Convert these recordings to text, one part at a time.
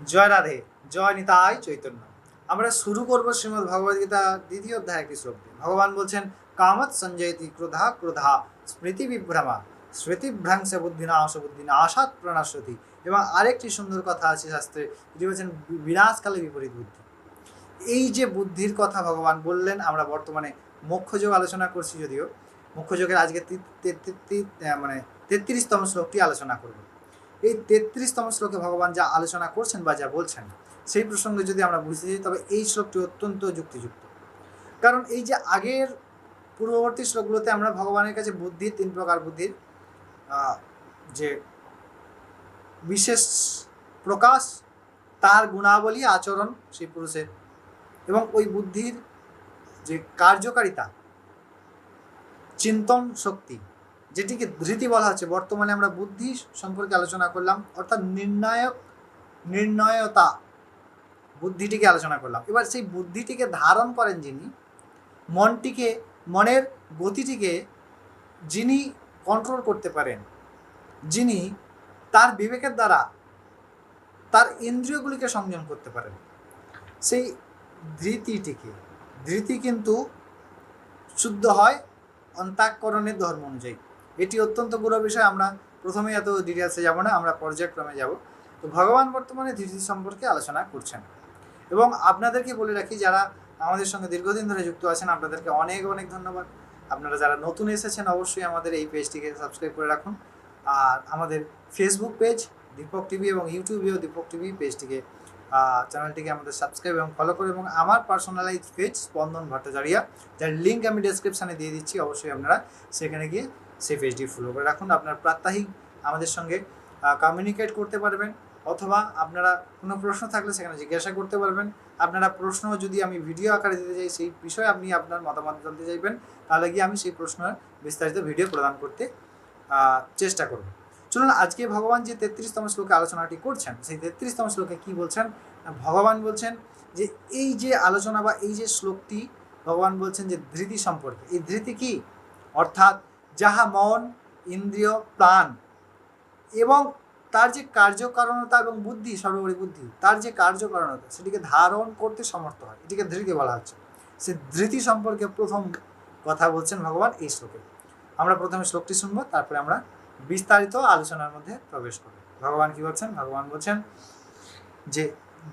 জয় রাধে, জয় নিতাই চৈতন্য। আমরা শুরু করব শ্রীমদ ভগবদ গীতা দ্বিতীয় অধ্যায় একটি শ্লোক ভগবান বলছেন কামত সঞ্জয়তি ক্রোধা ক্রোধা স্মৃতি বিভ্রমা স্মৃতিভ্রাংশ বুদ্ধি নাশ বুদ্ধি নাশাত প্রণাশতি এবং আরেকটি সুন্দর কথা আছে শাস্ত্রে, যেটি বলছেন, বিনাশকালে বিপরীত বুদ্ধি। এই যে বুদ্ধির কথা ভগবান বললেন, আমরা বর্তমানে মোক্ষযোগ আলোচনা করছি যদিও। মোক্ষযোগের আজকে মানে তেত্রিশতম শ্লোকটি আলোচনা করব। এই তেত্রিশতম শ্লোকে ভগবান যা আলোচনা করছেন বা যা বলছেন, সেই প্রসঙ্গে যদি আমরা বুঝতে চাই তবে এই শ্লোকটি অত্যন্ত যুক্তিযুক্ত। কারণ এই যে আগের পূর্ববর্তী শ্লোকগুলোতে আমরা ভগবানের কাছে বুদ্ধির তিন প্রকার বুদ্ধির যে বিশেষ প্রকাশ, তার গুণাবলী, আচরণ, সেই পুরুষের, এবং ওই বুদ্ধির যে কার্যকারিতা, চিন্তন শক্তি যেটিকে ধৃতি বলা হচ্ছে। বর্তমানে আমরা বুদ্ধি সম্পর্কে আলোচনা করলাম, অর্থাৎ নির্ণায়ক, নির্ণয়তা বুদ্ধিটিকে আলোচনা করলাম। এবার সেই বুদ্ধিটিকে ধারণ করেন যিনি, মনটিকে, মনের গতিটিকে যিনি কন্ট্রোল করতে পারেন, যিনি তার বিবেকের দ্বারা তার ইন্দ্রিয়গুলিকে সংযম করতে পারেন। সেই ধৃতিটিকে, ধৃতি কিন্তু শুদ্ধ হয় অন্তাকরণের ধর্ম অনুযায়ী। এটি অত্যন্ত গুরু বিষয়। আমরা প্রথমেই এত ডিটেলসে যাব না, আমরা পর্যায়ক্রমে যাব। তো ভগবান বর্তমানে ধৃতি সম্পর্কে আলোচনা করছেন। এবং আপনাদেরকে বলে রাখি, যারা আমাদের সঙ্গে দীর্ঘদিন ধরে যুক্ত আছেন, আপনাদেরকে অনেক অনেক ধন্যবাদ। আপনারা যারা নতুন এসেছেন, অবশ্যই আমাদের এই পেজটিকে সাবস্ক্রাইব করে রাখুন। আর আমাদের ফেসবুক পেজ দীপক টিভি এবং ইউটিউবেও দীপক টিভি পেজটিকে চ্যানেলটিকে আমাদের সাবস্ক্রাইব এবং ফলো করে এবং আমার পার্সোনালাইজ পেজ স্পন্দন ভট্টাচারিয়া যার লিঙ্ক আমি ডেসক্রিপশানে দিয়ে দিচ্ছি, অবশ্যই আপনারা সেখানে গিয়ে সেই পেজটি ফলো করে রাখুন, আপনার প্রাত্যহিক আমাদের সঙ্গে কমিউনিকেট করতে পারবেন, অথবা আপনারা কোনো প্রশ্ন থাকলে সেখানে জিজ্ঞাসা করতে পারবেন। আপনারা প্রশ্ন যদি আমি ভিডিও আকারে দিতে চাই, সেই বিষয়ে আপনি আপনার মতামত জানতে চাইবেন, তাহলে গিয়ে আমি সেই প্রশ্নের বিস্তারিত ভিডিও প্রদান করতে চেষ্টা করব। চলুন, আজকে ভগবান যে তেত্রিশতম শ্লোকে আলোচনাটি করছেন, সেই তেত্রিশতম শ্লোকে কি বলছেন? ভগবান বলছেন যে, এই যে আলোচনা বা এই যে শ্লোকটি, ভগবান বলছেন যে ধৃতি সম্পর্কে। এই ধৃতি কি? অর্থাৎ যাহা মন, ইন্দ্রিয়, প্রাণ এবং তার যে কার্যকারণতা এবং বুদ্ধি, সর্বোপরি বুদ্ধি, তার যে কার্যকারণতা, সেটিকে ধারণ করতে সমর্থ হয়। এটিকে ধৃতি বলা হচ্ছে। সে ধৃতি সম্পর্কে প্রথম কথা বলছেন ভগবান এই শ্লোকে। আমরা প্রথমে শ্লোকটি শুনব, তারপরে আমরা বিস্তারিত আলোচনার মধ্যে প্রবেশ করব। ভগবান কি বলছেন? ভগবান বলছেন যে,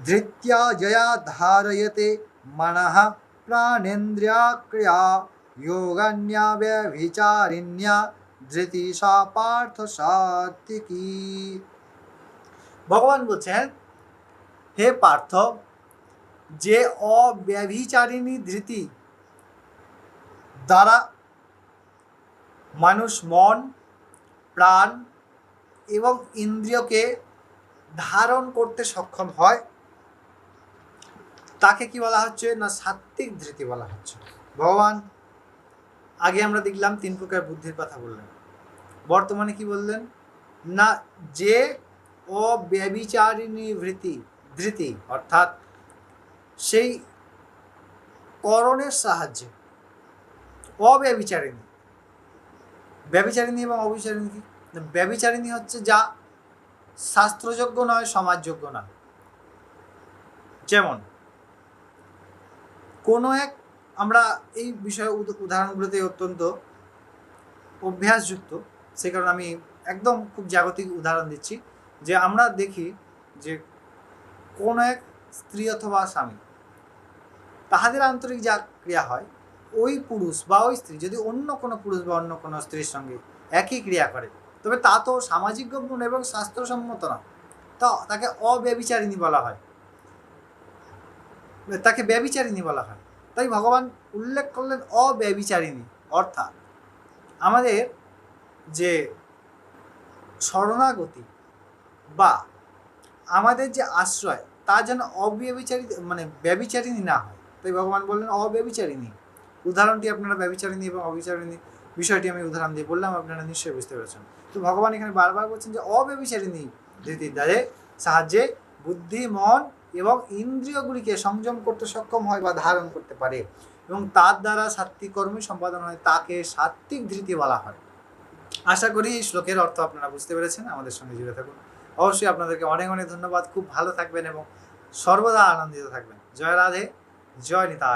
ধৃত্য়া জয়া ধারয়তে মনঃ প্রাণেন্দ্রিয়া ক্রিয়া ব্যভিচারিণ্যা ধৃতি সা পার্থ সাত্বিকী ভগবান বলছেন হে পার্থ যে অব্যভিচারিণী ধৃতি দ্বারা মানুষ মন প্রাণ এবং ইন্দ্রিয়কে ধারণ করতে সক্ষম হয়, তাকে কি বলা হচ্ছে না সাত্ত্বিক ধৃতি বলা হচ্ছে? ভগবান আগে আমরা দেখলাম তিন প্রকার বুদ্ধির কথা বললেন। বর্তমানে কি বললেন? না, যে অব্যবিচারিণী ভৃতি, ধৃতি, অর্থাৎ সেই করণের সাহায্যে। অব্যবিচারিণী। ব্যবিচারিণী এবং অবিচারিণী কি? ব্যবিচারিণী হচ্ছে যা শাস্ত্রযোগ্য নয়, সমাজযোগ্য নয়। যেমন, কোনো এক আমরা এই বিষয়ে উদাহরণগুলোতে অত্যন্ত অভ্যাসযুক্ত। সে কারণে আমি একদম খুব জাগতিক উদাহরণ দিচ্ছি যে আমরা দেখি যে কোনো এক স্ত্রী অথবা স্বামী তাহাদের আন্তরিক যা ক্রিয়া হয়, ওই পুরুষ বা ওই স্ত্রী যদি অন্য কোনো পুরুষ বা অন্য কোনো স্ত্রীর সঙ্গে একই ক্রিয়া করে, তবে তা তো সামাজিক গুণ এবং স্বাস্থ্যসম্মত না তা তাকে অব্যবিচারিণী বলা হয়। তাকে ব্যবিচারিণী বলা হয়। তাই ভগবান উল্লেখ করলেন অব্যবিচারিণী অর্থাৎ আমাদের যে শরণাগতি বা আমাদের যে আশ্রয়, তা যেন অব্যবিচারিত মানে ব্যবিচারিণী না হয়। তাই ভগবান বললেন অব্যবিচারিণী উদাহরণটি আপনারা ব্যবিচারিণী এবং অবিচারিণী বিষয়টি আমি উদাহরণ দিয়ে বললাম, আপনারা নিশ্চয়ই বুঝতে পেরেছেন। তো ভগবান এখানে বারবার বলছেন যে অব্যবিচারিণী ধৃতির দ্বারে সাহায্যে বুদ্ধি, মন এবং ইন্দ্রিয়গুলিকে সংযম করতে সক্ষম হয় বা ধারণ করতে পারে এবং তার দ্বারা সাত্বিক কর্মী সম্পাদন হয়, তাকে সাত্বিক ধৃতি বলা হয়। আশা করি এই শ্লোকের অর্থ আপনারা বুঝতে পেরেছেন, আমাদের সঙ্গে জুড়ে থাকুন। অবশ্যই আপনাদেরকে অনেক অনেক ধন্যবাদ, খুব ভালো থাকবেন এবং সর্বদা আনন্দিত থাকবেন। জয় রাধে, জয় নিতা